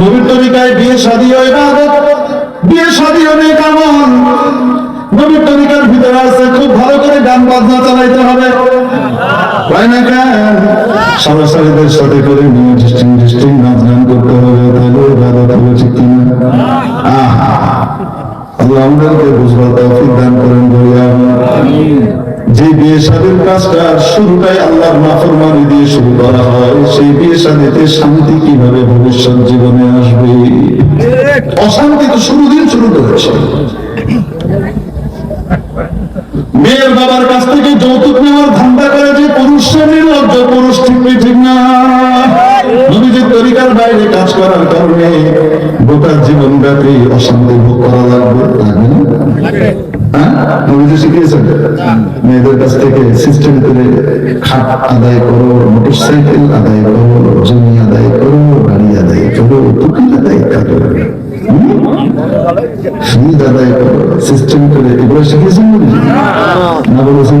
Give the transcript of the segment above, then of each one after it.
নবীর তরিকায় বিয়ে শাদী হয় ইবাদত, বিয়ে শাদী হবে কেমন নবীর তরিকার ভিতরে আছে, খুব ভালো করে গান বাজনা চালাইতে হবে। তাই না কেন? সাথে করে নিয়ে ডিস্টিং ডিস্টিং যে বিয়ে সাদের কাজটা শুরুটাই আল্লাহর নাফরমানি দিয়ে শুরু করা হয়, সেই বিয়ে সাদেতে শান্তি কীভাবে ভবিষ্যৎ জীবনে আসবে? অশান্তি তো শুরু দিন শুরু করেছে। মেয়ের বাবার কাছ থেকে যৌতুক নেওয়ার ধান্দা করে যে পুরুষ সে নির্লজ্জ, পুরুষ ঠিক না। নবীজির বাইরে কাজ করার কারণে গোটা জীবন ব্যাপী অশান্তি ভোগ করা লাগবে। হ্যাঁ? শিখিয়েছেন আদায় মোটর সাইকেল আদায় আদায় আদায় সিস্টেম করে। এগুলো না বলেছেন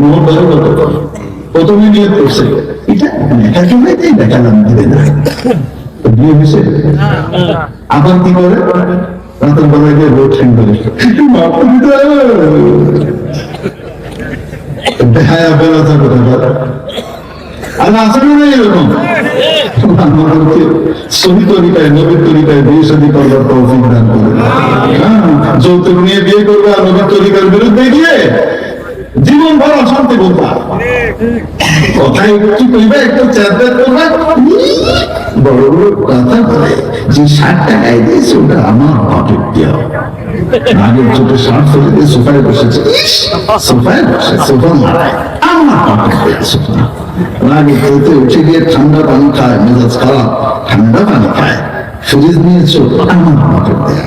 মোহন বলে কত প্রথমে নিয়ে করছে। এটা জন্যই দেখালাম দিবে না। বিয়ে হয়েছে? আবার কি করে রাতের বেলায় গিয়ে রোড ট্রেন করে দেখায় কোথায় আর আসলে না এরকম। আমাদেরকে সহি তরিকায় নবীর তরিকায় বিয়ে শাদী করবার তৌফিক দান করে। যৌতুক নিয়ে বিয়ে করবে আর নবীর তরিকার বিরুদ্ধে ভর অশান্তি বলবা। কথায় কি কইবে? একটু বড় বড় কথা বলে, যে ষাট টাকায় দিয়েছে ওটা আমার পকেট দেওয়া আগের ছোট ষাট ফেলে দিয়ে সোফায় বসেছে। সোফায় বসে, সোফা মারায়। আমার পকেট দিয়েছে আগে উঠে গিয়ে ঠান্ডা পানি খায়, মেজাজ খারাপ, ঠান্ডা পানি খায়। ফ্রিজ নিয়েছো আমার পকেট দেয়া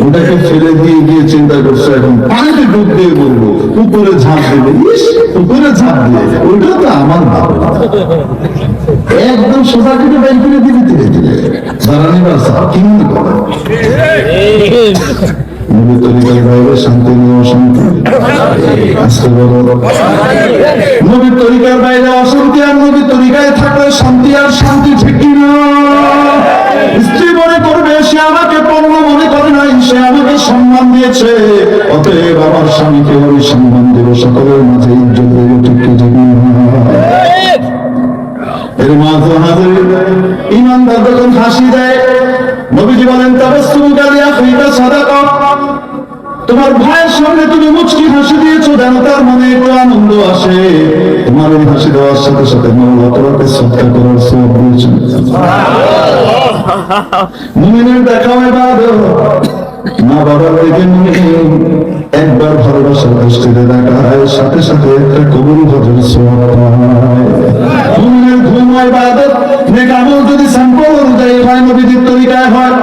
ওটাকে ফেলে দিয়ে গিয়ে চিন্তা করছে এখন পানিতে ডুব দিয়ে বলব উপরে ঝাঁপ দেবে ইস, ঝাঁপ দিয়ে ওটা তো আমার ভাবে একদম সোজা থেকে বাইক করে দিবে ধীরে ধীরে। দাঁড়ানি বাসা কি করে? নবী তরিকার বাইরে শান্তি নিয়ে অশান্তি। আজকে বলো নবীর তরিকার বাইরে অশান্তি আর নবীর তরিকায় থাকলে শান্তি আর শান্তি ঠিক কিনা সে আমাকে সম্মান দিয়েছে। অতএব আমার স্বামীকে আমি সম্মান দেব। সকলের মাঝে ইজ্জত দেব ঠিক কি এর মাঝে হাজির ইমানদার যখন হাসি দেয় নবীজি বলেন তাবাসসুম কালিয়া ফিকা সাদাকা। তোমার ভাইয়ের সামনে তুমি মুচকি হাসি দিয়েছ যেন তার মনে একটু আনন্দ আসে। তোমার এই হাসি দেওয়ার সাথে সাথে মৌলা তোমাকে সত্য করার সব দিয়েছেন। মুমিনের দেখা ইবাদত একবার ভালোবাসার দৃষ্টিতে দেখায়, সাথে সাথে একটা কবুল ভজন মুমিনের ঘুম হয় ইবাদত, নেক যদি সম্পূর্ণ হয়